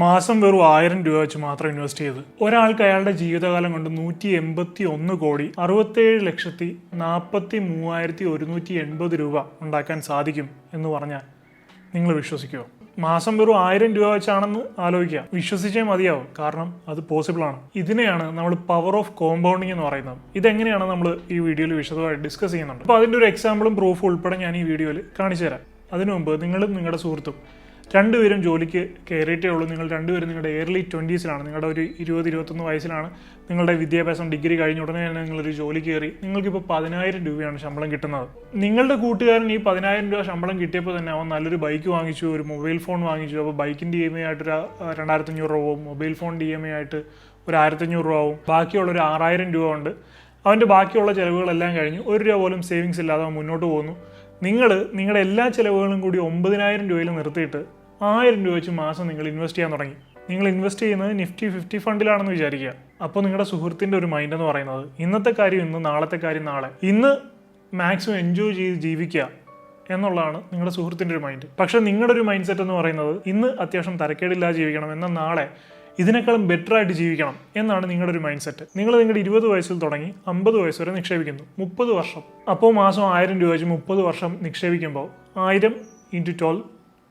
മാസം വെറും ആയിരം രൂപ വെച്ച് മാത്രം ഇൻവെസ്റ്റ് ചെയ്ത്. ഒരാൾക്ക് അയാളുടെ ജീവിതകാലം കൊണ്ട് നൂറ്റി എൺപത്തി ഒന്ന് കോടി അറുപത്തേഴ് ലക്ഷത്തി നാൽപ്പത്തി മൂവായിരത്തി ഒരുന്നൂറ്റി എൺപത് രൂപ ഉണ്ടാക്കാൻ സാധിക്കും എന്ന് പറഞ്ഞാൽ നിങ്ങൾ വിശ്വസിക്കുമോ മാസം വെറും ആയിരം രൂപ വെച്ചാണെന്ന് ആലോചിക്കുക. വിശ്വസിച്ചേ മതിയാവും. കാരണം അത് പോസിബിൾ ആണ്. ഇതിനെയാണ് നമ്മൾ പവർ ഓഫ് കോമ്പൗണ്ടിങ് എന്ന് പറയുന്നത്. ഇതെങ്ങനെയാണ് നമ്മൾ ഈ വീഡിയോയിൽ വിശദമായി ഡിസ്കസ് ചെയ്യുന്നുണ്ട്. അപ്പോൾ അതിന്റെ ഒരു എക്സാമ്പിളും പ്രൂഫും ഉൾപ്പെടെ ഞാൻ ഈ വീഡിയോയിൽ കാണിച്ചു തരാം അതിനു മുമ്പ് നിങ്ങളും നിങ്ങളുടെ സുഹൃത്തും രണ്ടുപേരും ജോലിക്ക് കയറിയിട്ടേ ഉള്ളൂ. നിങ്ങൾ രണ്ടുപേരും നിങ്ങളുടെ ഏർലി ട്വന്റീസിലാണ് നിങ്ങളുടെ ഒരു ഇരുപത് ഇരുപത്തൊന്ന് വയസ്സിലാണ്. നിങ്ങളുടെ വിദ്യാഭ്യാസം ഡിഗ്രി കഴിഞ്ഞ ഉടനെ തന്നെ നിങ്ങളൊരു ജോലി കയറി. നിങ്ങൾക്കിപ്പോൾ പതിനായിരം രൂപയാണ് ശമ്പളം കിട്ടുന്നത്. നിങ്ങളുടെ കൂട്ടുകാരൻ ഈ പതിനായിരം രൂപ ശമ്പളം കിട്ടിയപ്പോൾ തന്നെ അവൻ നല്ലൊരു ബൈക്ക് വാങ്ങിച്ചു ഒരു മൊബൈൽ ഫോൺ വാങ്ങിച്ചു. അപ്പോൾ ബൈക്കിന്റെ ഇ എം ഐ ആയിട്ട് ഒരു രണ്ടായിരത്തഞ്ഞൂറ് രൂപ മൊബൈൽ ഫോണിന്റെ ഇ എം ഐ ആയിട്ട് ഒരു ആയിരത്തഞ്ഞൂറ് രൂപ ആവും. ബാക്കിയുള്ള ഒരു ആറായിരം രൂപ ഉണ്ട്. അവന്റെ ബാക്കിയുള്ള ചിലവുകളെല്ലാം കഴിഞ്ഞ് ഒരു രൂപ പോലും സേവിങ്സ് ഇല്ലാതെ അവൻ മുന്നോട്ട് പോകുന്നു. നിങ്ങൾ നിങ്ങളുടെ എല്ലാ ചിലവുകളും കൂടി ഒമ്പതിനായിരം രൂപയിൽ നിർത്തിയിട്ട് ആയിരം രൂപ വെച്ച് മാസം നിങ്ങൾ ഇൻവെസ്റ്റ് ചെയ്യാൻ തുടങ്ങി. നിങ്ങൾ ഇൻവെസ്റ്റ് ചെയ്യുന്നത് നിഫ്റ്റി ഫിഫ്റ്റി ഫണ്ടിലാണെന്ന് വിചാരിക്കുക. അപ്പോൾ നിങ്ങളുടെ സുഹൃത്തിന്റെ ഒരു മൈൻഡ് എന്ന് പറയുന്നത് ഇന്നത്തെ കാര്യം ഇന്ന് നാളത്തെ കാര്യം നാളെ. ഇന്ന് മാക്സിമം എൻജോയ് ചെയ്ത് ജീവിക്കുക. എന്നുള്ളതാണ് നിങ്ങളുടെ സുഹൃത്തിന്റെ ഒരു മൈൻഡ് പക്ഷേ നിങ്ങളുടെ ഒരു മൈൻഡ് സെറ്റ് എന്ന് പറയുന്നത് ഇന്ന് അത്യാവശ്യം തരക്കേടില്ലാതെ ജീവിക്കണം എന്നാൽ നാളെ ഇതിനേക്കാളും ബെറ്റർ ആയിട്ട് ജീവിക്കണം എന്നാണ് നിങ്ങളുടെ ഒരു മൈൻഡ് സെറ്റ് നിങ്ങൾ നിങ്ങളുടെ ഇരുപത് വയസ്സിൽ തുടങ്ങി അമ്പത് വയസ്സ് വരെ നിക്ഷേപിക്കുന്നു. മുപ്പത് വർഷം. അപ്പോൾ മാസം ആയിരം രൂപ വെച്ച് മുപ്പത് വർഷം നിക്ഷേപിക്കുമ്പോൾ ആയിരം ഇന്റു ട്വൽവ്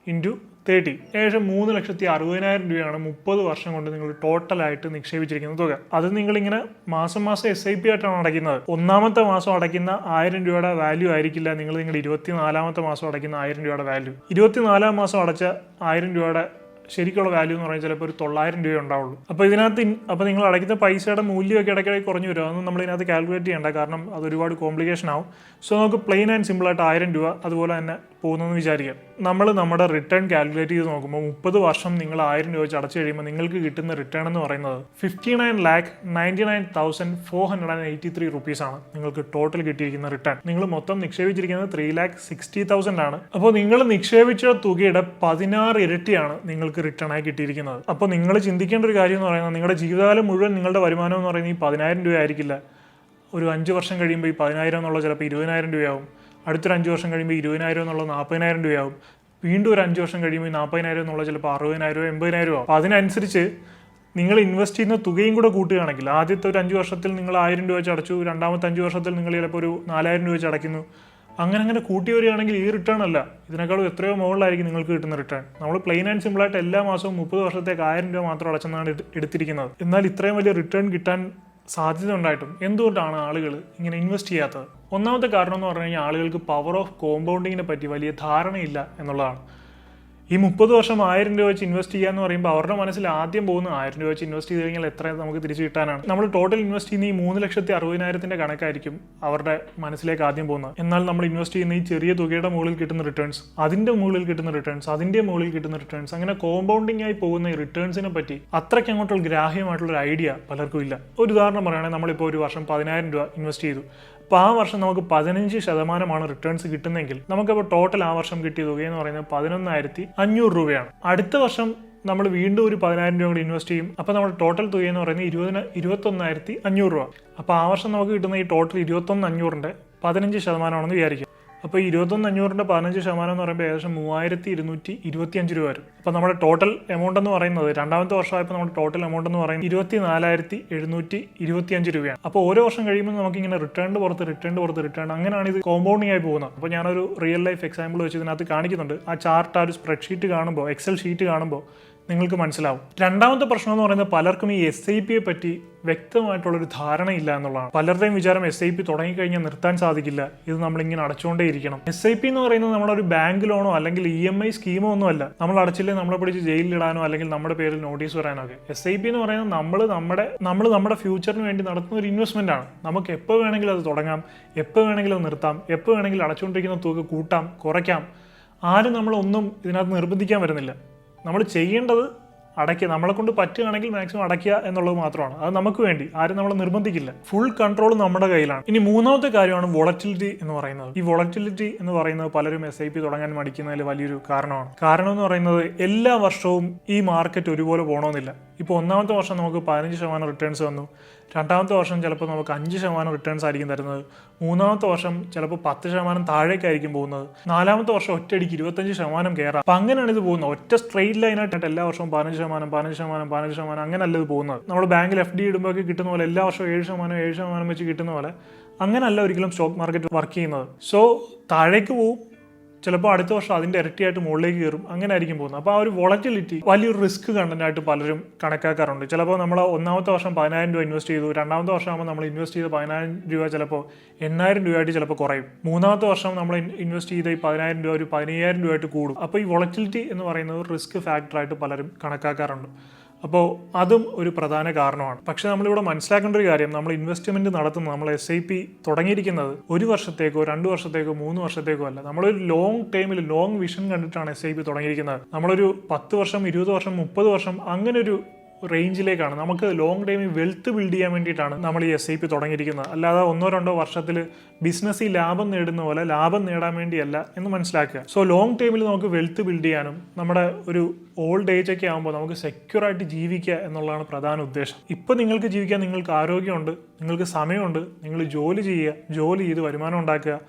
ഇന്റു തേർട്ടി. ഏകദേശം മൂന്ന് ലക്ഷത്തി അറുപതിനായിരം രൂപയാണ് മുപ്പത് വർഷം കൊണ്ട് നിങ്ങൾ ടോട്ടലായിട്ട് നിക്ഷേപിച്ചിരിക്കുന്ന തുക. അത് നിങ്ങളിങ്ങനെ മാസം മാസം എസ് ഐ പി ആയിട്ടാണ് അടയ്ക്കുന്നത്. ഒന്നാമത്തെ മാസം അടയ്ക്കുന്ന ആയിരം രൂപയുടെ വാല്യൂ ആയിരിക്കില്ല. നിങ്ങൾ നിങ്ങളുടെ ഇരുപത്തിനാലാമത്തെ മാസം അടയ്ക്കുന്ന ആയിരം രൂപയുടെ വാല്യൂ ഇരുപത്തിനാലാം മാസം അടച്ച ആയിരം രൂപയുടെ ശരിക്കുള്ള വാല്യൂ എന്ന് പറഞ്ഞാൽ ചിലപ്പോൾ ഒരു തൊള്ളായിരം രൂപ ഉണ്ടാവുള്ളൂ. അപ്പോൾ ഇതിനകത്ത് അപ്പോൾ നിങ്ങൾ അടയ്ക്കുന്ന പൈസയുടെ മൂല്യമൊക്കെ ഇടയ്ക്കിടയ്ക്ക് കുറഞ്ഞു വരും. അതൊന്നും നമ്മൾ ഇതിനകത്ത് കാൽക്കുലേറ്റ് ചെയ്യേണ്ട. കാരണം അത് ഒരുപാട് കോംപ്ലിക്കേഷൻ ആവും. സോ നമുക്ക് പ്ലെയിൻ ആൻഡ് സിമ്പിളായിട്ട് ആയിരം രൂപ അതുപോലെ തന്നെ പോകുന്നതെന്ന് വിചാരിക്കാം. നമ്മൾ നമ്മുടെ റിട്ടേൺ കാൽക്കുലേറ്റ് ചെയ്ത് നോക്കുമ്പോൾ മുപ്പത് വർഷം നിങ്ങൾ ആയിരം രൂപ വെച്ച് അടച്ചു കഴിയുമ്പോൾ നിങ്ങൾക്ക് കിട്ടുന്ന റിട്ടേൺ എന്ന് പറയുന്നത് fifty nine lakh ninety nine thousand four hundred and eighty three rupees ആണ് നിങ്ങൾക്ക് ടോട്ടൽ കിട്ടിയിരിക്കുന്ന റിട്ടേൺ നിങ്ങൾ മൊത്തം നിക്ഷേപിച്ചിരിക്കുന്നത് ത്രീ ലാക്ക് സിക്സ്റ്റി തൗസൻഡ് ആണ്. അപ്പോൾ നിങ്ങൾ നിക്ഷേപിച്ച തുകയുടെ പതിനാറ് ഇരട്ടിയാണ് നിങ്ങൾക്ക് റിട്ടേൺ ആയി കിട്ടിയിരിക്കുന്നത്. അപ്പോൾ നിങ്ങൾ ചിന്തിക്കേണ്ട ഒരു കാര്യം എന്ന് പറയുന്നത് നിങ്ങളുടെ ജീവിതകാലം മുഴുവൻ നിങ്ങളുടെ വരുമാനം എന്ന് പറയുന്നത് ഈ പതിനായിരം രൂപ ആയിരിക്കില്ല. ഒരു അഞ്ച് വർഷം കഴിയുമ്പോൾ ഈ പതിനായിരം എന്നുള്ള ചിലപ്പോൾ ഇരുപതിനായിരം രൂപയാവും. അടുത്തൊരു അഞ്ച് വർഷം കഴിയുമ്പോൾ ഇരുപതിനായിരം എന്നുള്ള നാൽപ്പതിനായിരം രൂപയാവും. വീണ്ടും ഒരു അഞ്ച് വർഷം കഴിയുമ്പോൾ നാൽപ്പതിനായിരം എന്നുള്ള ചിലപ്പോൾ അറുപതിനായിരം എൺപതിനായിരം ആവും. അതിനനുസരിച്ച് നിങ്ങൾ ഇൻവെസ്റ്റ് ചെയ്യുന്ന തുകയും കൂടെ കൂട്ടുകയാണെങ്കിൽ ആദ്യത്തെ ഒരു അഞ്ച് വർഷത്തിൽ നിങ്ങൾ ആയിരം രൂപ വെച്ച് അടച്ചു രണ്ടാമത്തെ അഞ്ച് വർഷത്തിൽ നിങ്ങൾ ചിലപ്പോൾ ഒരു നാലായിരം രൂപ വെച്ച് അടയ്ക്കുന്നു. അങ്ങനെ അങ്ങനെ കൂട്ടി വരികയാണെങ്കിൽ ഈ റിട്ടേൺ അല്ല. ഇതിനേക്കാളും എത്രയോ മുകളിലായിരിക്കും നിങ്ങൾക്ക് കിട്ടുന്ന റിട്ടേൺ നമ്മൾ പ്ലെയിൻ ആൻഡ് സിമ്പിളായിട്ട് എല്ലാ മാസവും മുപ്പത് വർഷത്തേക്ക് ആയിരം രൂപ മാത്രം അടച്ചെന്നാണ് എടുത്തിരിക്കുന്നത്. എന്നാൽ ഇത്രയും വലിയ റിട്ടേൺ കിട്ടാൻ സാധ്യത ഉണ്ടായിട്ടും. എന്തുകൊണ്ടാണ് ആളുകൾ ഇങ്ങനെ ഇൻവെസ്റ്റ് ചെയ്യാത്തത്? ഒന്നാമത്തെ കാരണം എന്ന് പറഞ്ഞു കഴിഞ്ഞാൽ ആളുകൾക്ക് പവർ ഓഫ് കോമ്പൗണ്ടിങ്ങിനെ പറ്റി വലിയ ധാരണയില്ല എന്നുള്ളതാണ്. ഈ മുപ്പത് വർഷം ആയിരം രൂപ വെച്ച് ഇൻവെസ്റ്റ് ചെയ്യുക എന്ന് പറയുമ്പോൾ അവരുടെ മനസ്സിൽ ആദ്യം പോകുന്ന ആയിരം രൂപ വെച്ച് ഇൻവെസ്റ്റ് ചെയ്ത് കഴിഞ്ഞാൽ എത്ര നമുക്ക് തിരിച്ചു കിട്ടാനാണ്. നമ്മൾ ടോട്ടൽ ഇൻവെസ്റ്റ് ചെയ്യുന്ന ഈ മൂന്ന് ലക്ഷത്തി അറുപതിനായിരത്തിന്റെ കണക്കായിരിക്കും അവരുടെ മനസ്സിലേക്ക് ആദ്യം പോകുന്നത്. എന്നാൽ നമ്മൾ ഇൻവെസ്റ്റ് ചെയ്യുന്ന ഈ ചെറിയ തുകയുടെ മുകളിൽ കിട്ടുന്ന റിട്ടേൺസ് അതിന്റെ മുകളിൽ കിട്ടുന്ന റിട്ടേൺസ് അതിന്റെ മുകളിൽ കിട്ടുന്ന റിട്ടേൺസ് അങ്ങനെ കോമ്പൗണ്ടിങ് ആയി പോകുന്ന ഈ റിട്ടേൺസിനെ പറ്റി അത്രയ്ക്ക് അങ്ങോട്ടുള്ള ഗ്രാഹ്യമായിട്ടുള്ള ഒരു ഐഡിയ പലർക്കും ഇല്ല. ഒരു ഉദാഹരണം പറയുകയാണെങ്കിൽ നമ്മളിപ്പോൾ ഒരു വർഷം പതിനായിരം രൂപ ഇൻവെസ്റ്റ് ചെയ്തു. അപ്പോൾ ആ വർഷം നമുക്ക് പതിനഞ്ച് ശതമാനമാണ് റിട്ടേൺസ് കിട്ടുന്നെങ്കിൽ നമുക്കപ്പോൾ ടോട്ടൽ ആ വർഷം കിട്ടിയ തുക എന്ന് പറയുന്നത് പതിനൊന്നായിരത്തി അഞ്ഞൂറ് രൂപയാണ്. അടുത്ത വർഷം നമ്മൾ വീണ്ടും ഒരു പതിനായിരം രൂപ കൂടി ഇൻവെസ്റ്റ് ചെയ്യും. അപ്പോൾ നമ്മുടെ ടോട്ടൽ തുക എന്ന് പറയുന്നത് ഇരുപതിന് ഇരുപത്തൊന്നായിരത്തി അഞ്ഞൂറ് രൂപ. അപ്പോൾ ആ വർഷം നമുക്ക് കിട്ടുന്ന ഈ ടോട്ടൽ ഇരുപത്തൊന്ന് അഞ്ഞൂറിന്റെ പതിനഞ്ച് ശതമാനമാണെന്ന് വിചാരിക്കും. അപ്പോൾ ഇരുപത്തൊന്ന് അഞ്ഞൂറിന്റെ പതിനഞ്ച് ശതമാനം എന്ന് പറയുമ്പോൾ ഏകദേശം മൂവായിരത്തി ഇരുന്നൂറ്റി ഇരുപത്തി അഞ്ച് രൂപ വരും. അപ്പോൾ നമ്മുടെ ടോട്ടൽ എമൗണ്ട് എന്ന് പറയുന്നത് രണ്ടാമത്തെ വർഷമായപ്പോൾ നമ്മുടെ ടോട്ടൽ എമൗണ്ട് എന്ന് പറയുന്നത് ഇരുപത്തി നാലായിരത്തി എഴുന്നൂറ്റി ഇരുപത്തി അഞ്ച് രൂപയാണ്. അപ്പോൾ ഓരോ വർഷം കഴിയുമ്പോൾ നമുക്ക് ഇങ്ങനെ റിട്ടേൺ പുറത്ത് റിട്ടേൺ പുറത്ത് റിട്ടേൺ അങ്ങനെയാണ് ഇത് കോമ്പൗണ്ടിങ് ആയി പോകുന്നത്. അപ്പോൾ ഞാനൊരു റിയൽ ലൈഫ് എക്സാമ്പിൾ വെച്ച് ഇതിനകത്ത് കാണിക്കുന്നുണ്ട്. ആ ചാർട്ട് ആ ഒരു സ്പ്രെഡ്ഷീറ്റ് കാണുമ്പോൾ എക്സൽ ഷീറ്റ് കാണുമ്പോൾ നിങ്ങൾക്ക് മനസ്സിലാവും. രണ്ടാമത്തെ പ്രശ്നം എന്ന് പറയുന്നത് പലർക്കും ഈ എസ് ഐ പിയെ പറ്റി വ്യക്തമായിട്ടുള്ളൊരു ധാരണയില്ല എന്നുള്ളതാണ്. പലരുടെയും വിചാരം എസ് ഐ പി തുടങ്ങിക്കഴിഞ്ഞാൽ നിർത്താൻ സാധിക്കില്ല. ഇത് നമ്മളിങ്ങനെ അടച്ചുകൊണ്ടേ ഇരിക്കണം. എസ് ഐ പി എന്ന് പറയുന്നത് നമ്മുടെ ഒരു ബാങ്ക് ലോണോ അല്ലെങ്കിൽ ഇ എം ഐ സ്കീമോ ഒന്നും അല്ല. നമ്മൾ അടച്ചില്ലേ നമ്മളെ പിടിച്ച് ജയിലിലിടാനോ അല്ലെങ്കിൽ നമ്മുടെ പേരിൽ നോട്ടീസ് വരാനോ ഒക്കെ എസ് ഐ പി എന്ന് പറയുന്നത് നമ്മൾ നമ്മുടെ നമ്മൾ നമ്മുടെ ഫ്യൂച്ചറിന് വേണ്ടി നടത്തുന്ന ഒരു ഇൻവെസ്റ്റ്മെന്റ് ആണ്. നമുക്ക് എപ്പോൾ വേണമെങ്കിലും അത് തുടങ്ങാം. എപ്പോൾ വേണമെങ്കിലും അത് നിർത്താം. എപ്പോൾ വേണമെങ്കിലും അടച്ചുകൊണ്ടിരിക്കുന്ന തുക കൂട്ടാം കുറയ്ക്കാം. ആരും നമ്മളൊന്നും ഇതിനകത്ത് നിർബന്ധിക്കാൻ വരുന്നില്ല. നമ്മൾ ചെയ്യേണ്ടത് അടയ്ക്കുക. നമ്മളെ കൊണ്ട് പറ്റുകയാണെങ്കിൽ മാക്സിമം അടയ്ക്കുക എന്നുള്ളത് മാത്രമാണ്. അത് നമുക്ക് വേണ്ടി. ആരും നമ്മളെ നിർബന്ധിക്കില്ല. ഫുൾ കൺട്രോൾ നമ്മുടെ കയ്യിലാണ്. ഇനി മൂന്നാമത്തെ കാര്യമാണ് വോളറ്റിലിറ്റി എന്ന് പറയുന്നത്. ഈ വോളറ്റിലിറ്റി എന്ന് പറയുന്നത് പലരും എസ് ഐ പി തുടങ്ങാൻ മടിക്കുന്നതിൽ വലിയൊരു കാരണമാണ്. കാരണം എന്ന് പറയുന്നത് എല്ലാ വർഷവും ഈ മാർക്കറ്റ് ഒരുപോലെ പോകണമെന്നില്ല ഇപ്പോൾ ഒന്നാമത്തെ വർഷം നമുക്ക് പതിനഞ്ച് ശതമാനം റിട്ടേൺസ് വന്നു. രണ്ടാമത്തെ വർഷം ചിലപ്പോൾ നമുക്ക് അഞ്ച് ശതമാനം റിട്ടേൺസ് ആയിരിക്കും തരുന്നത്. മൂന്നാമത്തെ വർഷം ചിലപ്പോൾ പത്ത് ശതമാനം താഴേക്കായിരിക്കും പോകുന്നത്. നാലാമത്തെ വർഷം ഒറ്റയടിക്ക് ഇരുപത്തഞ്ച് ശതമാനം കയറാം. അപ്പം അങ്ങനെയാണ് ഇത് പോകുന്നത്. ഒറ്റ സ്ട്രെയിറ്റ് ലൈനായിട്ട് എല്ലാ വർഷവും പതിനഞ്ച് ശതമാനം പതിനഞ്ച് ശതമാനം പതിനഞ്ച് ശതമാനം അങ്ങനെയല്ല ഇത് പോകുന്നത്. നമ്മൾ ബാങ്കിൽ എഫ് ഡി ഇടുമ്പോൾ കിട്ടുന്ന പോലെ എല്ലാ വർഷവും ഏഴ് ശതമാനം ഏഴ് ശതമാനം വെച്ച് കിട്ടുന്ന പോലെ അങ്ങനെയല്ല ഒരിക്കലും സ്റ്റോക്ക് മാർക്കറ്റ് വർക്ക് ചെയ്യുന്നത്. സോ താഴേക്ക് പോവും ചിലപ്പോൾ അടുത്ത വർഷം അതിന്റെ ഇരട്ടിയായിട്ട് മുകളിലേക്ക് കയറും. അങ്ങനെ ആയിരിക്കും പോകുന്നത്. അപ്പോൾ ആ ഒരു വോളറ്റിലിറ്റി വലിയൊരു റിസ്ക് കണ്ടന്റായിട്ട് പലരും കണക്കാക്കാറുണ്ട്. ചിലപ്പോൾ നമ്മൾ ഒന്നാമത്തെ വർഷം പതിനായിരം രൂപ ഇൻവെസ്റ്റ് ചെയ്തു. രണ്ടാമത്തെ വർഷം ആകുമ്പോൾ നമ്മൾ ഇൻവെസ്റ്റ് ചെയ്ത പതിനായിരം രൂപ ചിലപ്പോൾ എണ്ണായിരം രൂപയായിട്ട് ചിലപ്പോൾ കുറയും. മൂന്നാമത്തെ വർഷം നമ്മൾ ഇൻവെസ്റ്റ് ചെയ്ത ഈ പതിനായിരം രൂപ ഒരു പതിനയ്യായിരം രൂപയായിട്ട് കൂടും. അപ്പോൾ ഈ വോളറ്റിലിറ്റി എന്ന് പറയുന്നത് റിസ്ക് ഫാക്ടറായിട്ട് പലരും കണക്കാക്കാറുണ്ട്. അപ്പോൾ അതും ഒരു പ്രധാന കാരണമാണ്. പക്ഷെ നമ്മളിവിടെ മനസ്സിലാക്കേണ്ട ഒരു കാര്യം നമ്മൾ ഇൻവെസ്റ്റ്മെന്റ് നടത്തുന്ന നമ്മൾ എസ് ഐ പി തുടങ്ങിയിരിക്കുന്നത് ഒരു വർഷത്തേക്കോ രണ്ട് വർഷത്തേക്കോ മൂന്ന് വർഷത്തേക്കോ അല്ല. നമ്മളൊരു ലോങ് ടൈമിൽ ലോങ് വിഷൻ കണ്ടിട്ടാണ് എസ് ഐ പി തുടങ്ങിയിരിക്കുന്നത്. നമ്മളൊരു പത്ത് വർഷം ഇരുപത് വർഷം മുപ്പത് വർഷം അങ്ങനെ ഒരു റേഞ്ചിലേക്കാണ് നമുക്ക് ലോങ് ടൈമിൽ വെൽത്ത് ബിൽഡ് ചെയ്യാൻ വേണ്ടിയിട്ടാണ് നമ്മൾ ഈ എസ് ഐ പി തുടങ്ങിയിരിക്കുന്നത്. അല്ലാതെ ഒന്നോ രണ്ടോ വർഷത്തിൽ ബിസിനസ്സിൽ ലാഭം നേടുന്ന പോലെ ലാഭം നേടാൻ വേണ്ടിയല്ല എന്ന് മനസ്സിലാക്കുക. സോ ലോങ് ടൈമിൽ നമുക്ക് വെൽത്ത് ബിൽഡ് ചെയ്യാനും നമ്മുടെ ഒരു ഓൾഡ് ഏജ് ഒക്കെ ആകുമ്പോൾ നമുക്ക് സെക്യൂർ ആയിട്ട് ജീവിക്കുക എന്നുള്ളതാണ് പ്രധാന ഉദ്ദേശം. ഇപ്പോൾ നിങ്ങൾക്ക് ജീവിക്കാൻ നിങ്ങൾക്ക് ആരോഗ്യമുണ്ട് നിങ്ങൾക്ക് സമയമുണ്ട് നിങ്ങൾ ജോലി ചെയ്യുക ജോലി ചെയ്ത് വരുമാനം ഉണ്ടാക്കുക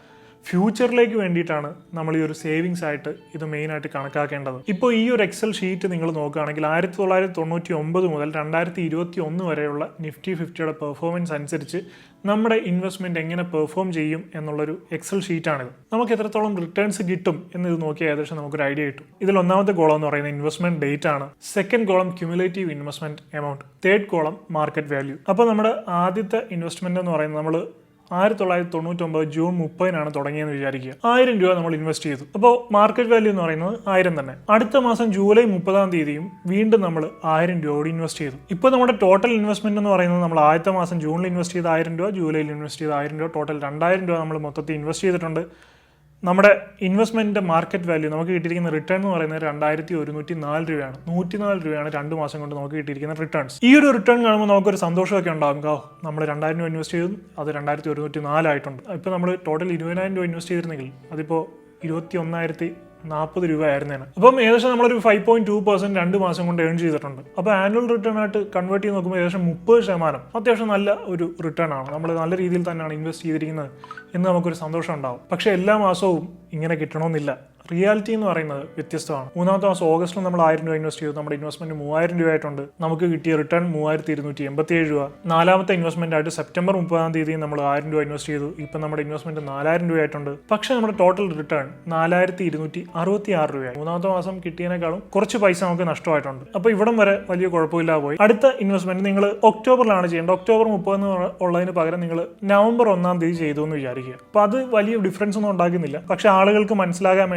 ഫ്യൂച്ചറിലേക്ക് വേണ്ടിയിട്ടാണ് നമ്മൾ ഈ ഒരു സേവിങ്സ് ആയിട്ട് ഇത് മെയിനായിട്ട് കണക്കാക്കേണ്ടത്. ഇപ്പോൾ ഈ ഒരു എക്സൽ ഷീറ്റ് നിങ്ങൾ നോക്കുകയാണെങ്കിൽ ആയിരത്തി തൊള്ളായിരത്തി തൊണ്ണൂറ്റി ഒമ്പത് മുതൽ രണ്ടായിരത്തി ഇരുപത്തി ഒന്ന് വരെയുള്ള നിഫ്റ്റി ഫിഫ്റ്റിയുടെ പെർഫോമൻസ് അനുസരിച്ച് നമ്മുടെ ഇൻവെസ്റ്റ്മെന്റ് എങ്ങനെ പെർഫോം ചെയ്യും എന്നുള്ളൊരു എക്സൽ ഷീറ്റാണിത് നമുക്ക് എത്രത്തോളം റിട്ടേൺസ് കിട്ടും എന്ന് ഇത് നോക്കിയാൽ ഏകദേശം നമുക്കൊരു ഐഡിയ കിട്ടും. ഇതിൽ ഒന്നാമത്തെ കോളം എന്ന് പറയുന്നത് ഇൻവെസ്റ്റ്മെന്റ് ഡേറ്റ് ആണ്. Second column cumulative investment amount third column market value അപ്പോൾ നമ്മുടെ ആദ്യത്തെ ഇൻവെസ്റ്റ്മെന്റ് എന്ന് പറയുന്നത് നമ്മൾ ആയിരത്തി തൊള്ളായിരത്തി തൊണ്ണൂറ്റൊമ്പത് ജൂൺ മുപ്പതിനാണ് തുടങ്ങിയെന്ന് വിചാരിക്കുക. ആയിരം രൂപ നമ്മൾ ഇൻവെസ്റ്റ് ചെയ്തു. അപ്പോൾ മാർക്കറ്റ് വാല്യൂ എന്ന് പറയുന്നത് ആയിരം തന്നെ. അടുത്ത മാസം ജൂലൈ മുപ്പതാം തീയതിയും വീണ്ടും നമ്മൾ ആയിരം രൂപ കൂടി ഇൻവെസ്റ്റ് ചെയ്തു. ഇപ്പോൾ നമ്മുടെ ടോട്ടൽ ഇൻവെസ്റ്റ്മെന്റ് എന്ന് പറയുന്നത് നമ്മൾ ആദ്യത്തെ മാസം ജൂണിൽ ഇൻവെസ്റ്റ് ചെയ്ത ആയിരം രൂപ ജൂലൈയിൽ ഇൻവെസ്റ്റ് ചെയ്ത ആയിരം രൂപ ടോട്ടൽ രണ്ടായിരം രൂപ നമ്മൾ മൊത്തത്തിൽ ഇൻവെസ്റ്റ് ചെയ്തിട്ടുണ്ട്. നമ്മുടെ ഇൻവെസ്റ്റ്മെന്റിന്റെ മാർക്കറ്റ് വാല്യൂ നമുക്ക് കിട്ടിയിരിക്കുന്ന റിട്ടേൺ എന്ന് പറയുന്നത് രണ്ടായിരത്തി ഒരുന്നൂറ്റി നാല് രൂപയാണ്. നൂറ്റിനാല് രൂപയാണ് രണ്ട് മാസം കൊണ്ട് നമുക്ക് കിട്ടിയിരിക്കുന്ന റിട്ടേൺസ് ഈ ഒരു റിട്ടേൺ കാണുമ്പോൾ നമുക്കൊരു സന്തോഷമൊക്കെ ഉണ്ടാകും. കാ നമ്മൾ രണ്ടായിരം രൂപ ഇൻവെസ്റ്റ് ചെയ്തു അത് രണ്ടായിരത്തി ഒരുന്നൂറ്റി നാലായിട്ടുണ്ട് ഇപ്പോൾ നമ്മൾ ടോട്ടൽ ഇരുപതിനായിരം രൂപ ഇൻവെസ്റ്റ് ചെയ്തിരുന്നെങ്കിൽ അതിപ്പോൾ ഇരുപത്തി ഒന്നായിരത്തി നാൽപ്പത് രൂപ ആയിരുന്നേനെ അപ്പം ഏകദേശം നമ്മളൊരു ഫൈവ് പോയിന്റ് ടു പെർസെന്റ് രണ്ട് മാസം കൊണ്ട് ഏൺ ചെയ്തിട്ടുണ്ട്. അപ്പോൾ ആനുവൽ റിട്ടേൺ ആയിട്ട് കൺവേർട്ട് ചെയ്ത് നോക്കുമ്പോൾ ഏകദേശം മുപ്പത് ശതമാനം അത്യാവശ്യം നല്ല ഒരു റിട്ടേൺ ആണ്. നമ്മൾ നല്ല രീതിയിൽ തന്നെയാണ് ഇൻവെസ്റ്റ് ചെയ്തിരിക്കുന്നത് എന്ന് നമുക്കൊരു സന്തോഷം ഉണ്ടാവും. പക്ഷേ എല്ലാ മാസവും ഇങ്ങനെ കിട്ടണമെന്നില്ല. റിയാലിറ്റി എന്ന് പറയുന്നത് വ്യത്യസ്തമാണ്. മൂന്നാമത്തെ മാസം ഓഗസ്റ്റിൽ നമ്മൾ ആയിരം രൂപ ഇൻവെസ്റ്റ് ചെയ്തു. നമ്മുടെ ഇൻവെസ്റ്റ്മെന്റ് മൂവായിരം രൂപ ആയിട്ടുണ്ട് നമുക്ക് കിട്ടിയ റിട്ടേൺ മൂവായിരത്തി ഇരുന്നൂറ്റി എൺപത്തി ഏഴ് രൂപ. നാലാമത്തെ ഇൻവെസ്റ്റ്മെന്റ് ആയിട്ട് സെപ്റ്റംബർ മുപ്പതാം തീയതി നമ്മൾ ആയിരം രൂപ ഇൻവെസ്റ്റ് ചെയ്തു. ഇപ്പം നമ്മുടെ ഇൻവെസ്റ്റ്മെന്റ് നാലായിരം രൂപ ആയിട്ടുണ്ട് പക്ഷേ നമ്മുടെ ടോട്ടൽ റിട്ടേൺ നാലായിരത്തി ഇരുന്നൂറ്റി അറുപത്തി ആറ് രൂപയായി. മൂന്നാമത്തെ മാസം കിട്ടിയതിനേക്കാളും കുറച്ച് പൈസ നമുക്ക് നഷ്ടമായിട്ടുണ്ട്. അപ്പോൾ ഇവിടം വരെ വലിയ കുഴപ്പമില്ലാതെ പോയി. അടുത്ത ഇൻവെസ്റ്റ്മെന്റ് നിങ്ങൾ ഒക്ടോബറിലാണ് ചെയ്യേണ്ടത്. ഒക്ടോബർ മുപ്പത് എന്ന് ഉള്ളതിന് പകരം നിങ്ങൾ നവംബർ ഒന്നാം തീയതി ചെയ്തു എന്ന് വിചാരിക്കുക. അപ്പോൾ അത് വലിയ ഡിഫറൻസ് ഒന്നും ഉണ്ടാക്കുന്നില്ല. പക്ഷേ ആളുകൾക്ക് മനസ്സിലാകാൻ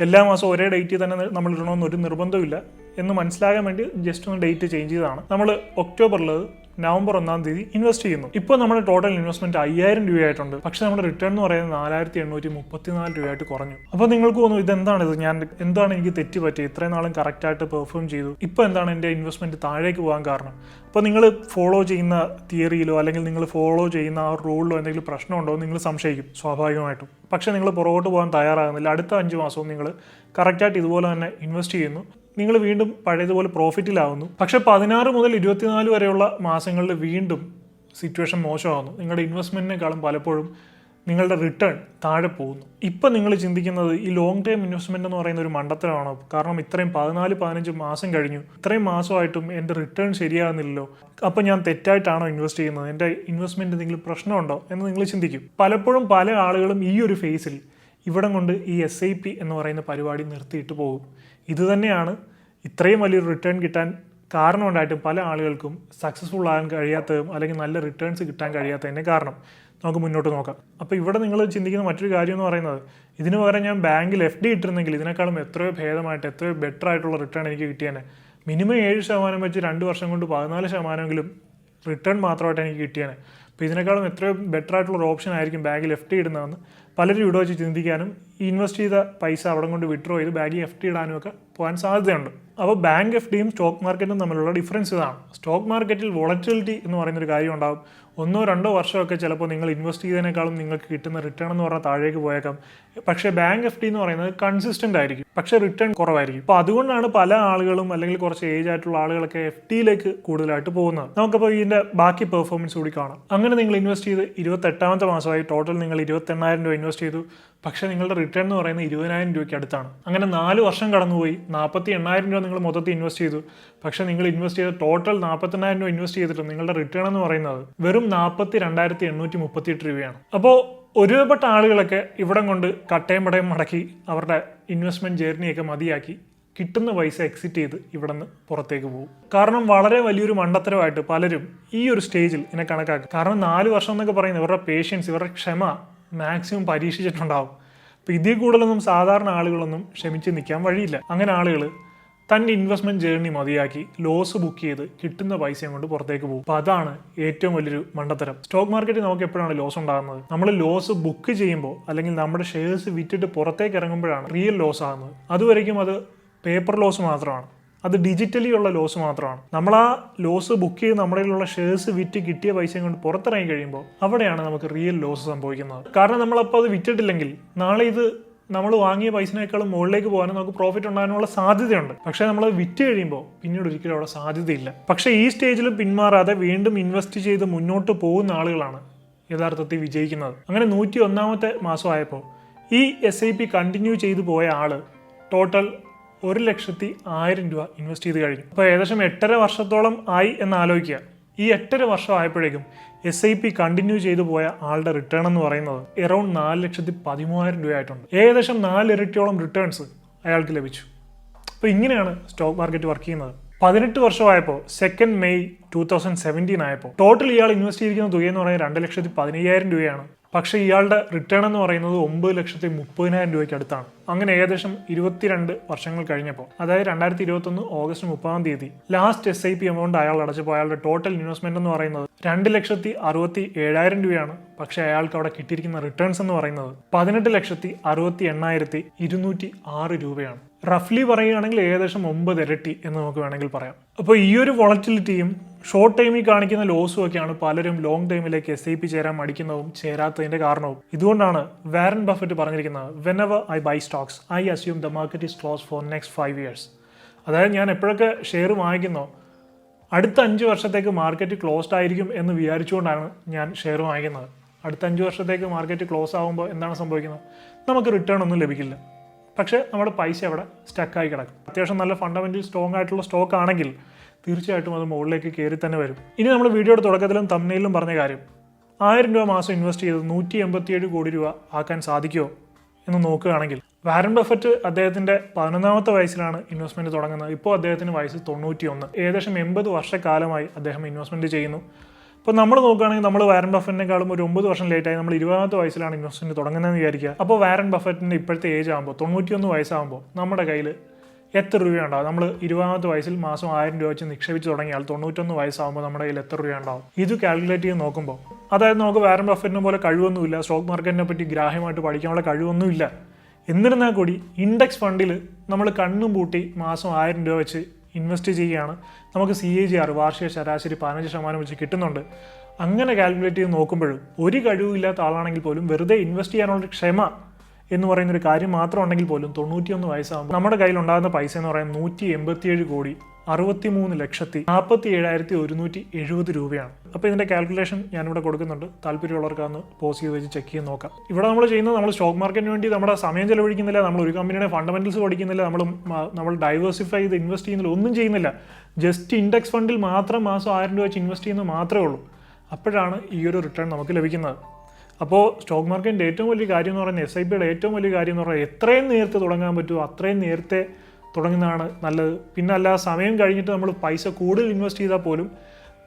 എല്ലാ മാസവും ഒരേ ഡേറ്റിൽ തന്നെ നമ്മൾ ഇടണമെന്ന് ഒരു നിർബന്ധമില്ല എന്ന് മനസ്സിലാകാൻ വേണ്ടി ജസ്റ്റ് ഒന്ന് ഡേറ്റ് ചേഞ്ച് ചെയ്തതാണ്. നമ്മൾ ഒക്ടോബറിൽ നവംബർ ഒന്നാം തീയതി ഇൻവെസ്റ്റ് ചെയ്യുന്നു. ഇപ്പോൾ നമ്മുടെ ടോട്ടൽ ഇൻവെസ്റ്റ്മെന്റ് അയ്യായിരം രൂപയായിട്ടുണ്ട്. പക്ഷേ നമ്മുടെ റിട്ടേൺ എന്ന് പറയുന്നത് നാലായിരത്തി എണ്ണൂറ്റി മുപ്പത്തിനാല് രൂപയായിട്ട് കുറഞ്ഞു. അപ്പോൾ നിങ്ങൾക്ക് തോന്നുന്നു ഇതെന്താണ് ഇത്? ഞാൻ എന്താണ് എനിക്ക് തെറ്റ് പറ്റിയത് ഇത്രയും നാളും കറക്റ്റായിട്ട് പെർഫോം ചെയ്തു. ഇപ്പോൾ എന്താണ് എന്റെ ഇൻവെസ്റ്റ്മെന്റ് താഴേക്ക് പോകാൻ കാരണം? അപ്പോൾ നിങ്ങൾ ഫോളോ ചെയ്യുന്ന തിയറിയിലോ അല്ലെങ്കിൽ നിങ്ങൾ ഫോളോ ചെയ്യുന്ന ആ റൂളിലോ എന്തെങ്കിലും പ്രശ്നമുണ്ടോ എന്ന് നിങ്ങൾ സംശയിക്കും സ്വാഭാവികമായിട്ടും. പക്ഷേ നിങ്ങൾ പുറകോട്ട് പോകാൻ തയ്യാറാകുന്നില്ല. അടുത്ത അഞ്ച് മാസവും നിങ്ങൾ കറക്റ്റായിട്ട് ഇതുപോലെ തന്നെ ഇൻവെസ്റ്റ് ചെയ്യുന്നു. നിങ്ങൾ വീണ്ടും പഴയതുപോലെ പ്രോഫിറ്റിലാവുന്നു പക്ഷേ പതിനാറ് മുതൽ ഇരുപത്തിനാല് വരെയുള്ള മാസങ്ങളിൽ വീണ്ടും സിറ്റുവേഷൻ മോശമാകുന്നു നിങ്ങളുടെ ഇൻവെസ്റ്റ്മെന്റിനേക്കാളും പലപ്പോഴും നിങ്ങളുടെ റിട്ടേൺ താഴെ പോകുന്നു. ഇപ്പം നിങ്ങൾ ചിന്തിക്കുന്നത് ഈ ലോങ് ടേം ഇൻവെസ്റ്റ്മെന്റ് എന്ന് പറയുന്ന ഒരു മണ്ടത്തരമാണോ? കാരണം ഇത്രയും പതിനാല് പതിനഞ്ച് മാസം കഴിഞ്ഞു. ഇത്രയും മാസമായിട്ടും എന്റെ റിട്ടേൺ ശരിയാകുന്നില്ലല്ലോ. അപ്പം ഞാൻ തെറ്റായിട്ടാണോ ഇൻവെസ്റ്റ് ചെയ്യുന്നത്? എന്റെ ഇൻവെസ്റ്റ്മെന്റ് എന്തെങ്കിലും പ്രശ്നമുണ്ടോ എന്ന് നിങ്ങൾ ചിന്തിക്കും. പലപ്പോഴും പല ആളുകളും ഈ ഒരു ഫേസിൽ ഇവിടം കൊണ്ട് ഈ എസ് ഐ പി എന്ന് പറയുന്ന പരിപാടി നിർത്തിയിട്ട് പോകും. ഇത് തന്നെയാണ് ഇത്രയും വലിയൊരു റിട്ടേൺ കിട്ടാൻ കാരണമുണ്ടായിട്ടും പല ആളുകൾക്കും സക്സസ്ഫുൾ ആകാൻ കഴിയാത്തതും അല്ലെങ്കിൽ നല്ല റിട്ടേൺസ് കിട്ടാൻ കഴിയാത്തതിന്റെ കാരണം നമുക്ക് മുന്നോട്ട് നോക്കാം. അപ്പോൾ ഇവിടെ നിങ്ങൾ ചിന്തിക്കുന്ന മറ്റൊരു കാര്യം എന്ന് പറയുന്നത് ഇതിന് പകരം ഞാൻ ബാങ്കിൽ എഫ് ഡി ഇട്ടിരുന്നെങ്കിൽ ഇതിനേക്കാളും എത്രയോ ഭേദമായിട്ട് എത്രയോ ബെറ്റർ ആയിട്ടുള്ള റിട്ടേൺ എനിക്ക് കിട്ടിയേനെ. മിനിമം ഏഴ് ശതമാനം വെച്ച് രണ്ട് വർഷം കൊണ്ട് പതിനാല് ശതമാനമെങ്കിലും റിട്ടേൺ മാത്രമായിട്ട് എനിക്ക് കിട്ടിയേനെ. അപ്പോൾ ഇതിനേക്കാളും എത്രയോ ബെറ്റർ ആയിട്ടുള്ള ഓപ്ഷൻ ആയിരിക്കും ബാങ്കിൽ എഫ് ഡി ഇടുന്നതെന്ന് പലരും ഇവിടെ വെച്ച് ചിന്തിക്കാനും ഇൻവെസ്റ്റ് ചെയ്ത പൈസ അവിടെ കൊണ്ട് വിഡ്രോ ചെയ്ത് ബാങ്കിൽ എഫ് ടി ഇടാനും ഒക്കെ പോകാൻ സാധ്യതയുണ്ട്. അപ്പോൾ ബാങ്ക് എഫ് ഡിയും സ്റ്റോക്ക് മാർക്കറ്റും തമ്മിലുള്ള ഡിഫറൻസ് ഇതാണ്. സ്റ്റോക്ക് മാർക്കറ്റിൽ വോളറ്റിലിറ്റി എന്ന് പറയുന്ന ഒരു കാര്യം ഉണ്ടാകും ഒന്നോ രണ്ടോ വർഷമൊക്കെ ചിലപ്പോൾ നിങ്ങൾ ഇൻവെസ്റ്റ് ചെയ്തതിനേക്കാളും നിങ്ങൾക്ക് കിട്ടുന്ന റിട്ടേൺ എന്ന് പറഞ്ഞാൽ താഴേക്ക് പോയേക്കാം. പക്ഷേ ബാങ്ക് എഫ് ഡി എന്ന് പറയുന്നത് കൺസിസ്റ്റന്റ് ആയിരിക്കും. പക്ഷേ റിട്ടേൺ കുറവായിരിക്കും. അപ്പോൾ അതുകൊണ്ടാണ് പല ആളുകളും അല്ലെങ്കിൽ കുറച്ച് ഏജ് ആയിട്ടുള്ള ആളുകളൊക്കെ എഫ് ഡിയിലേക്ക് കൂടുതലായിട്ട് പോകുന്നത്. നമുക്കപ്പോൾ ഇതിന്റെ ബാക്കി പെർഫോമൻസ് കൂടി കാണാം. അങ്ങനെ നിങ്ങൾ ഇൻവെസ്റ്റ് ചെയ്ത് ഇരുപത്തെട്ടാമത്തെ മാസമായി. ടോട്ടൽ നിങ്ങൾ ഇരുപത്തെണ്ണായിരം രൂപ ഇൻവെസ്റ്റ് ചെയ്തു. പക്ഷേ നിങ്ങളുടെ റിട്ടേൺ എന്ന് പറയുന്നത് ഇരുപതിനായിരം രൂപയ്ക്ക് അടുത്താണ്. അങ്ങനെ നാല് വർഷം കടന്നുപോയി. നാൽപ്പത്തി എണ്ണായിരം രൂപ നിങ്ങൾ മൊത്തത്തിൽ ഇൻവെസ്റ്റ് ചെയ്തു. പക്ഷേ നിങ്ങൾ ഇൻവെസ്റ്റ് ചെയ്ത ടോട്ടൽ നാൽപ്പത്തെണ്ണായിരം രൂപ ഇൻവെസ്റ്റ് ചെയ്തിട്ട് നിങ്ങളുടെ റിട്ടേൺ എന്ന് പറയുന്നത് വെറും നാൽപ്പത്തി രണ്ടായിരത്തി എണ്ണൂറ്റി മുപ്പത്തിയെട്ട് രൂപയാണ്. അപ്പോൾ ഒരുപാട് ആളുകളൊക്കെ ഇവിടം കൊണ്ട് കട്ടയും പടയും മടക്കി അവരുടെ ഇൻവെസ്റ്റ്മെന്റ് ജേർണിയൊക്കെ മതിയാക്കി കിട്ടുന്ന പൈസ എക്സിറ്റ് ചെയ്ത് ഇവിടെ നിന്ന് പുറത്തേക്ക് പോകും. കാരണം വളരെ വലിയൊരു മണ്ടത്തരമായിട്ട് പലരും ഈ ഒരു സ്റ്റേജിൽ ഇതിനെ കണക്കാക്കും. കാരണം നാല് വർഷം എന്നൊക്കെ പറയുന്നത് ഇവരുടെ പേഷ്യൻസ് ഇവരുടെ ക്ഷമ മാക്സിമം പരീക്ഷിച്ചിട്ടുണ്ടാവും. അപ്പോൾ ഇതിൽ കൂടുതലൊന്നും സാധാരണ ആളുകളൊന്നും ക്ഷമിച്ച് നിൽക്കാൻ വഴിയില്ല. അങ്ങനെ ആളുകൾ തന്റെ ഇൻവെസ്റ്റ്മെന്റ് ജേർണി മതിയാക്കി ലോസ് ബുക്ക് ചെയ്ത് കിട്ടുന്ന പൈസയും കൊണ്ട് പുറത്തേക്ക് പോകും. അപ്പോൾ അതാണ് ഏറ്റവും വലിയൊരു മണ്ടത്തരം. സ്റ്റോക്ക് മാർക്കറ്റിൽ നമുക്ക് എപ്പോഴാണ് ലോസ് ഉണ്ടാകുന്നത്? നമ്മൾ ലോസ് ബുക്ക് ചെയ്യുമ്പോൾ അല്ലെങ്കിൽ നമ്മുടെ ഷെയർസ് വിറ്റിട്ട് പുറത്തേക്ക് ഇറങ്ങുമ്പോഴാണ് റിയൽ ലോസ് ആകുന്നത്. അതുവരേക്കും അത് പേപ്പർ ലോസ് മാത്രമാണ്. അത് ഡിജിറ്റലി ഉള്ള ലോസ് മാത്രമാണ്. നമ്മൾ ആ ലോസ് ബുക്ക് ചെയ്ത് നമ്മുടെ കയ്യിലുള്ള ഷെയർസ് വിറ്റ് കിട്ടിയ പൈസ കൊണ്ട് പുറത്തിറങ്ങി കഴിയുമ്പോൾ അവിടെയാണ് നമുക്ക് റിയൽ ലോസ് സംഭവിക്കുന്നത്. കാരണം നമ്മളപ്പോൾ അത് വിറ്റിട്ടില്ലെങ്കിൽ നാളെ ഇത് നമ്മൾ വാങ്ങിയ പൈസനേക്കാളും മുകളിലേക്ക് പോകാനും നമുക്ക് പ്രോഫിറ്റ് ഉണ്ടാകാനുള്ള സാധ്യതയുണ്ട്. പക്ഷേ നമ്മൾ വിറ്റ് കഴിയുമ്പോൾ പിന്നീട് ഒരിക്കലും അവിടെ സാധ്യതയില്ല. പക്ഷേ ഈ സ്റ്റേജിൽ പിന്മാറാതെ വീണ്ടും ഇൻവെസ്റ്റ് ചെയ്ത് മുന്നോട്ട് പോകുന്ന ആളുകളാണ് യഥാർത്ഥത്തിൽ വിജയിക്കുന്നത്. അങ്ങനെ നൂറ്റി ഒന്നാമത്തെ മാസമായപ്പോൾ ഈ എസ് ഐ പി കണ്ടിന്യൂ ചെയ്തു പോയ ആൾ ടോട്ടൽ ഒരു ലക്ഷത്തി ആയിരം രൂപ ഇൻവെസ്റ്റ് ചെയ്ത് കഴിഞ്ഞു. അപ്പോൾ ഏകദേശം എട്ടര വർഷത്തോളം ആയി എന്ന് ആലോചിക്കുക. ഈ എട്ടര വർഷം ആയപ്പോഴേക്കും എസ് ഐ പി കണ്ടിന്യൂ ചെയ്തു പോയ ആളുടെ റിട്ടേൺ എന്ന് പറയുന്നത് എറൗണ്ട് നാല് ലക്ഷത്തി പതിമൂവായിരം രൂപയായിട്ടുണ്ട്. ഏകദേശം നാലിരട്ടിയോളം റിട്ടേൺസ് അയാൾക്ക് ലഭിച്ചു. അപ്പോൾ ഇങ്ങനെയാണ് സ്റ്റോക്ക് മാർക്കറ്റ് വർക്ക് ചെയ്യുന്നത്. പതിനെട്ട് വർഷമായപ്പോൾ second May two thousand seventeen ആയപ്പോൾ ടോട്ടൽ ഇയാൾ ഇൻവെസ്റ്റ് ചെയ്തിരിക്കുന്ന തുക എന്ന് പറയുന്നത് രണ്ട് ലക്ഷത്തി പതിനയ്യായിരം രൂപയാണ്. പക്ഷേ ഇയാളുടെ റിട്ടേൺ എന്ന് പറയുന്നത് ഒമ്പത് ലക്ഷത്തി മുപ്പതിനായിരം രൂപയ്ക്ക് അടുത്താണ്. അങ്ങനെ ഏകദേശം ഇരുപത്തിരണ്ട് വർഷങ്ങൾ കഴിഞ്ഞപ്പോൾ അതായത് രണ്ടായിരത്തി ഇരുപത്തൊന്ന് ഓഗസ്റ്റ് മുപ്പതാം തീയതി last S I P amount അയാൾ അടച്ചപ്പോൾ അയാളുടെ ടോട്ടൽ ഇൻവെസ്റ്റ്മെന്റ് എന്ന് പറയുന്നത് രണ്ട് ലക്ഷത്തി അറുപത്തി ഏഴായിരം രൂപയാണ്. പക്ഷെ അയാൾക്ക് അവിടെ കിട്ടിയിരിക്കുന്ന റിട്ടേൺസ് എന്ന് പറയുന്നത് പതിനെട്ട് ലക്ഷത്തി അറുപത്തി എണ്ണായിരത്തി ഇരുന്നൂറ്റി ആറ് രൂപയാണ്. റഫ്ലി പറയുകയാണെങ്കിൽ ഏകദേശം ഒമ്പത് ഇരട്ടി എന്ന് നമുക്ക് വേണമെങ്കിൽ പറയാം. അപ്പോൾ ഈ ഒരു വോളറ്റിലിറ്റിയും ഷോർട്ട് ടൈമിൽ കാണിക്കുന്ന ലോസും ഒക്കെയാണ് പലരും ലോങ് ടൈമിലേക്ക് എസ് ഐ പി ചേരാൻ മടിക്കുന്നതും ചേരാത്തതിന്റെ കാരണവും. ഇതുകൊണ്ടാണ് വാരൻ ബഫറ്റ് പറഞ്ഞിരിക്കുന്നത് whenever I buy stocks I assume the market is close for next five years അതായത് ഞാൻ എപ്പോഴൊക്കെ ഷെയർ വാങ്ങിക്കുന്നോ അടുത്ത അഞ്ച് വർഷത്തേക്ക് മാർക്കറ്റ് ക്ലോസ്ഡ് ആയിരിക്കും എന്ന് വിചാരിച്ചുകൊണ്ടാണ് ഞാൻ ഷെയർ വാങ്ങിക്കുന്നത്. അടുത്ത അഞ്ച് വർഷത്തേക്ക് മാർക്കറ്റ് ക്ലോസ് ആകുമ്പോൾ എന്താണ് സംഭവിക്കുന്നത്? നമുക്ക് റിട്ടേൺ ഒന്നും ലഭിക്കില്ല. പക്ഷേ നമ്മുടെ പൈസ അവിടെ സ്റ്റക്കായി കിടക്കും. അത്യാവശ്യം നല്ല ഫണ്ടമെന്റൽ സ്ട്രോങ് ആയിട്ടുള്ള സ്റ്റോക്ക് ആണെങ്കിൽ തീർച്ചയായിട്ടും അത് മുകളിലേക്ക് കയറി തന്നെ വരും. ഇനി നമ്മൾ വീഡിയോയുടെ തുടക്കത്തിലും തമ്മിലും പറഞ്ഞ കാര്യം ആയിരം രൂപ മാസം ഇൻവെസ്റ്റ് ചെയ്ത് നൂറ്റി എൺപത്തിയേഴ് കോടി രൂപ ആക്കാൻ സാധിക്കുമോ എന്ന് നോക്കുകയാണെങ്കിൽ വാരൻ ബഫറ്റ് അദ്ദേഹത്തിന്റെ പതിനൊന്നാമത്തെ വയസ്സിലാണ് ഇൻവെസ്റ്റ്മെന്റ് തുടങ്ങുന്നത്. ഇപ്പോൾ അദ്ദേഹത്തിന് വയസ്സ് തൊണ്ണൂറ്റി ഒന്ന് ഏകദേശം എൺപത് വർഷക്കാലമായി അദ്ദേഹം ഇൻവെസ്റ്റ്മെന്റ് ചെയ്യുന്നു. അപ്പോൾ നമ്മൾ നോക്കുകയാണെങ്കിൽ നമ്മൾ വാരൻ ബഫറ്റിനെക്കാളും ഒരു ഒമ്പത് വർഷം ലേറ്റായി നമ്മൾ ഇരുപതാമത്തെ വയസ്സിലാണ് ഇൻവെസ്റ്റ്മെന്റ് തുടങ്ങുന്നതെന്ന് വിചാരിക്കുക. അപ്പോൾ വാരൻ ബഫറ്റിന്റെ ഇപ്പോഴത്തെ ഏജ് ആകുമ്പോൾ തൊണ്ണൂറ്റിയൊന്ന് വയസ്സാകുമ്പോൾ നമ്മുടെ കയ്യിൽ എത്ര രൂപയുണ്ടാവും? നമ്മൾ ഇരുപതാമത്തെ വയസ്സിൽ മാസം ആയിരം രൂപ വെച്ച് നിക്ഷേപിച്ച് തുടങ്ങിയാൽ തൊണ്ണൂറ്റൊന്ന് വയസ്സാകുമ്പോൾ നമ്മുടെ കയ്യിൽ എത്ര രൂപയുണ്ടാവും? ഇത് കാൽക്കുലേറ്റ് ചെയ്ത് നോക്കുമ്പോൾ. അതായത് നമുക്ക് വാരൻ ബഫറ്റിനെ പോലെ കഴിവൊന്നുമില്ല. സ്റ്റോക്ക് മാർക്കറ്റിനെ പറ്റി ഗ്രാഹ്യമായിട്ട് പഠിക്കാനുള്ള കഴിവൊന്നുമില്ല. എന്നിരുന്നാൽ കൂടി ഇൻഡെക്സ് ഫണ്ടിൽ നമ്മൾ കണ്ണും പൂട്ടി മാസം ആയിരം രൂപ വെച്ച് ഇൻവെസ്റ്റ് ചെയ്യുകയാണ്. നമുക്ക് സി എ ജി ആർ വാർഷിക ശരാശരി പതിനഞ്ച് ശതമാനം വെച്ച് കിട്ടുന്നുണ്ട്. അങ്ങനെ കാൽക്കുലേറ്റ് ചെയ്ത് നോക്കുമ്പോഴും ഒരു കഴിവില്ലാത്ത ആളാണെങ്കിൽ പോലും വെറുതെ ഇൻവെസ്റ്റ് ചെയ്യാനുള്ള ക്ഷമ എന്ന് പറയുന്ന ഒരു കാര്യം മാത്രം ഉണ്ടെങ്കിൽ പോലും തൊണ്ണൂറ്റിയൊന്ന് വയസ്സാകുമ്പോൾ നമ്മുടെ കയ്യിൽ ഉണ്ടാകുന്ന പൈസ എന്ന് പറയുന്നത് നൂറ്റി എൺപത്തിയേഴ് കോടി അറുപത്തി മൂന്ന് ലക്ഷത്തി നാൽപ്പത്തി ഏഴായിരത്തി ഒരുന്നൂറ്റി എഴുപത് രൂപയാണ്. അപ്പോൾ ഇതിന്റെ കാൽക്കുലേഷൻ ഞാനിവിടെ കൊടുക്കുന്നുണ്ട്. താല്പര്യമുള്ളവർക്ക് അന്ന് പോസ് ചെയ്ത് വെച്ച് ചെക്ക് ചെയ്ത് നോക്കാം. ഇവിടെ നമ്മൾ ചെയ്യുന്നത് നമ്മൾ സ്റ്റോക്ക് മാർക്കറ്റിന് വേണ്ടി നമ്മുടെ സമയം ചെലവഴിക്കുന്നില്ല നമ്മൾ ഒരു കമ്പനിയുടെ ഫണ്ടമെന്റൽസ് പഠിക്കുന്നില്ല നമ്മൾ നമ്മൾ ഡൈവേഴ്സിഫൈ ചെയ്ത് ഇൻവെസ്റ്റ് ചെയ്യുന്നില്ല ഒന്നും ചെയ്യുന്നില്ല. ജസ്റ്റ് ഇൻഡെക്സ് ഫണ്ടിൽ മാത്രം മാസം ആയിരം രൂപ വെച്ച് ഇൻവെസ്റ്റ് ചെയ്യുന്നത് മാത്രമേ ഉള്ളൂ. അപ്പോഴാണ് ഈ ഒരു റിട്ടേൺ നമുക്ക് ലഭിക്കുന്നത്. അപ്പോൾ സ്റ്റോക്ക് മാർക്കറ്റിന്റെ ഏറ്റവും വലിയ കാര്യം എന്ന് പറയുന്നത് എസ് ഐ പിയുടെ ഏറ്റവും വലിയ കാര്യം എന്ന് പറയുന്നത് എത്രയും നേരത്തെ തുടങ്ങാൻ പറ്റുമോ അത്രയും നേരത്തെ തുടങ്ങുന്നതാണ് നല്ലത്. പിന്നെ അല്ല സമയം കഴിഞ്ഞിട്ട് നമ്മൾ പൈസ കൂടുതൽ ഇൻവെസ്റ്റ് ചെയ്താൽ പോലും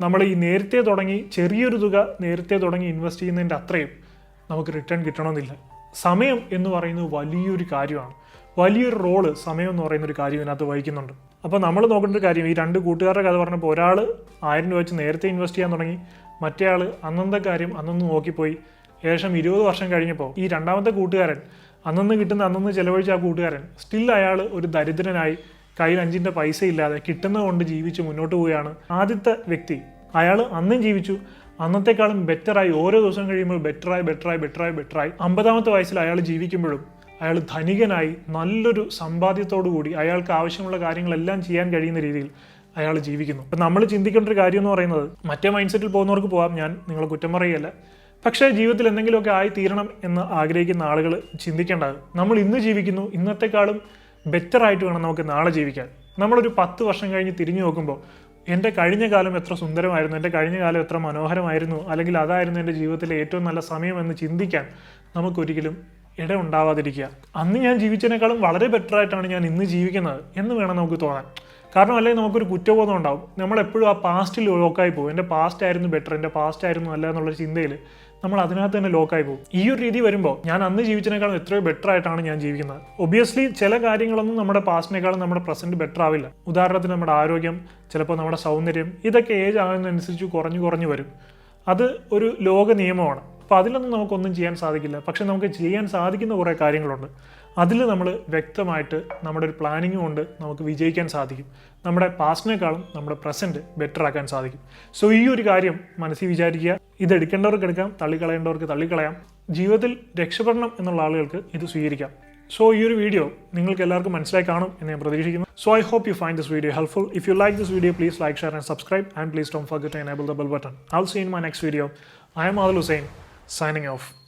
നമ്മൾ ഈ നേരത്തെ തുടങ്ങി ചെറിയൊരു തുക നേരത്തെ തുടങ്ങി ഇൻവെസ്റ്റ് ചെയ്യുന്നതിന്റെ അത്രയും നമുക്ക് റിട്ടേൺ കിട്ടണമെന്നില്ല. സമയം എന്ന് പറയുന്നത് വലിയൊരു കാര്യമാണ്. വലിയൊരു റോൾ സമയം എന്ന് പറയുന്ന ഒരു കാര്യം ഇതിനകത്ത് വഹിക്കുന്നുണ്ട്. അപ്പോൾ നമ്മൾ നോക്കേണ്ട ഒരു കാര്യം ഈ രണ്ട് കൂട്ടുകാരുടെ കഥ പറഞ്ഞപ്പോൾ ഒരാൾ ആയിരം രൂപ വെച്ച് നേരത്തെ ഇൻവെസ്റ്റ് ചെയ്യാൻ തുടങ്ങി മറ്റേ ആൾ അന്നത്തെ കാര്യം അന്നൊന്ന് നോക്കിപ്പോയി ഏകദേശം ഇരുപത് വർഷം കഴിഞ്ഞപ്പോൾ ഈ രണ്ടാമത്തെ കൂട്ടുകാരൻ അന്നന്ന് കിട്ടുന്ന അന്നന്ന് ചെലവഴിച്ച ആ കൂട്ടുകാരൻ സ്റ്റിൽ അയാൾ ഒരു ദരിദ്രനായി കയ്യിൽ അഞ്ചിന്റെ പൈസ ഇല്ലാതെ കിട്ടുന്നത് കൊണ്ട് ജീവിച്ച് മുന്നോട്ട് പോവുകയാണ് ആദ്യത്തെ വ്യക്തി. അയാൾ അന്നും ജീവിച്ചു. അന്നത്തെക്കാളും ബെറ്ററായി ഓരോ ദിവസം കഴിയുമ്പോൾ ബെറ്ററായി ബെറ്ററായി ബെറ്ററായി ബെറ്ററായി അമ്പതാമത്തെ വയസ്സിൽ അയാൾ ജീവിക്കുമ്പോഴും അയാൾ ധനികനായി നല്ലൊരു സമ്പാദ്യത്തോടു കൂടി അയാൾക്ക് ആവശ്യമുള്ള കാര്യങ്ങളെല്ലാം ചെയ്യാൻ കഴിയുന്ന രീതിയിൽ അയാൾ ജീവിക്കുന്നു. അപ്പം നമ്മൾ ചിന്തിക്കേണ്ട ഒരു കാര്യം എന്ന് പറയുന്നത് മറ്റേ മൈൻഡ് സെറ്റിൽ പോകുന്നവർക്ക് പോകാം ഞാൻ നിങ്ങളെ കുറ്റം പറയുകയല്ല. പക്ഷേ ജീവിതത്തിൽ എന്തെങ്കിലുമൊക്കെ ആയി തീരണം എന്ന് ആഗ്രഹിക്കുന്ന ആളുകൾ ചിന്തിക്കേണ്ടത്. നമ്മൾ ഇന്ന് ജീവിക്കുന്നു ഇന്നത്തെക്കാളും ബെറ്റർ ആയിട്ട് വേണം നമുക്ക് നാളെ ജീവിക്കാൻ. നമ്മളൊരു പത്ത് വർഷം കഴിഞ്ഞ് തിരിഞ്ഞു നോക്കുമ്പോൾ എന്റെ കഴിഞ്ഞ കാലം എത്ര സുന്ദരമായിരുന്നു എന്റെ കഴിഞ്ഞ കാലം എത്ര മനോഹരമായിരുന്നു അല്ലെങ്കിൽ അതായിരുന്നു എന്റെ ജീവിതത്തിലെ ഏറ്റവും നല്ല സമയം എന്ന് ചിന്തിക്കാൻ നമുക്കൊരിക്കലും ഇട ഉണ്ടാവാതിരിക്കുക അന്ന് ഞാൻ ജീവിച്ചതിനേക്കാളും വളരെ ബെറ്റർ ആയിട്ടാണ് ഞാൻ ഇന്ന് ജീവിക്കുന്നത് എന്ന് വേണം നമുക്ക് തോന്നാൻ. കാരണം അല്ലെങ്കിൽ നമുക്കൊരു കുറ്റബോധം ഉണ്ടാവും. നമ്മളെപ്പോഴും ആ പാസ്റ്റിൽ ലോക്കായി പോകും. എന്റെ പാസ്റ്റ് ആയിരുന്നു ബെറ്റർ എന്റെ പാസ്റ്റ് ആയിരുന്നു അല്ല എന്നുള്ള ചിന്തയിൽ നമ്മൾ അതിനകത്ത് തന്നെ ലോക്കായി പോകും. ഈ ഒരു രീതി വരുമ്പോൾ ഞാൻ അന്ന് ജീവിച്ചതിനേക്കാളും എത്രയോ ബെറ്റർ ആയിട്ടാണ് ഞാൻ ജീവിക്കുന്നത്. ഒബിയസ്ലി ചില കാര്യങ്ങളൊന്നും നമ്മുടെ പാസ്റ്റിനേക്കാളും നമ്മുടെ പ്രസന്റ് ബെറ്റർ ആവില്ല. ഉദാഹരണത്തിന് നമ്മുടെ ആരോഗ്യം ചിലപ്പോൾ നമ്മുടെ സൗന്ദര്യം ഇതൊക്കെ ഏജ് ആകുന്നതനുസരിച്ച് കുറഞ്ഞു കുറഞ്ഞു വരും. അത് ഒരു ലോക നിയമമാണ്. അപ്പോൾ അതിലൊന്നും നമുക്കൊന്നും ചെയ്യാൻ സാധിക്കില്ല. പക്ഷെ നമുക്ക് ചെയ്യാൻ സാധിക്കുന്ന കുറേ കാര്യങ്ങളുണ്ട്. അതിൽ നമ്മൾ വ്യക്തമായിട്ട് നമ്മുടെ ഒരു പ്ലാനിങ് കൊണ്ട് നമുക്ക് വിജയിക്കാൻ സാധിക്കും. നമ്മുടെ പാസ്റ്റിനേക്കാളും നമ്മുടെ പ്രസന്റ് ബെറ്റർ ആക്കാൻ സാധിക്കും. സോ ഈ ഒരു കാര്യം മനസ്സിൽ വിചാരിക്കുക. ഇത് എടുക്കേണ്ടവർക്ക് എടുക്കാം തള്ളിക്കളയേണ്ടവർക്ക് തള്ളിക്കളയാം. ജീവിതത്തിൽ രക്ഷപ്പെടണം എന്നുള്ള ആളുകൾക്ക് ഇത് സ്വീകരിക്കാം. സോ ഈ ഒരു വീഡിയോ നിങ്ങൾക്ക് എല്ലാവർക്കും മനസ്സിലായി കാണും എന്ന് ഞാൻ പ്രതീക്ഷിക്കുന്നു. So I hope you find this video helpful if you like this video please like share and subscribe and please don't forget enable the bell button I see in my next video I'm Adil Hussain signing off.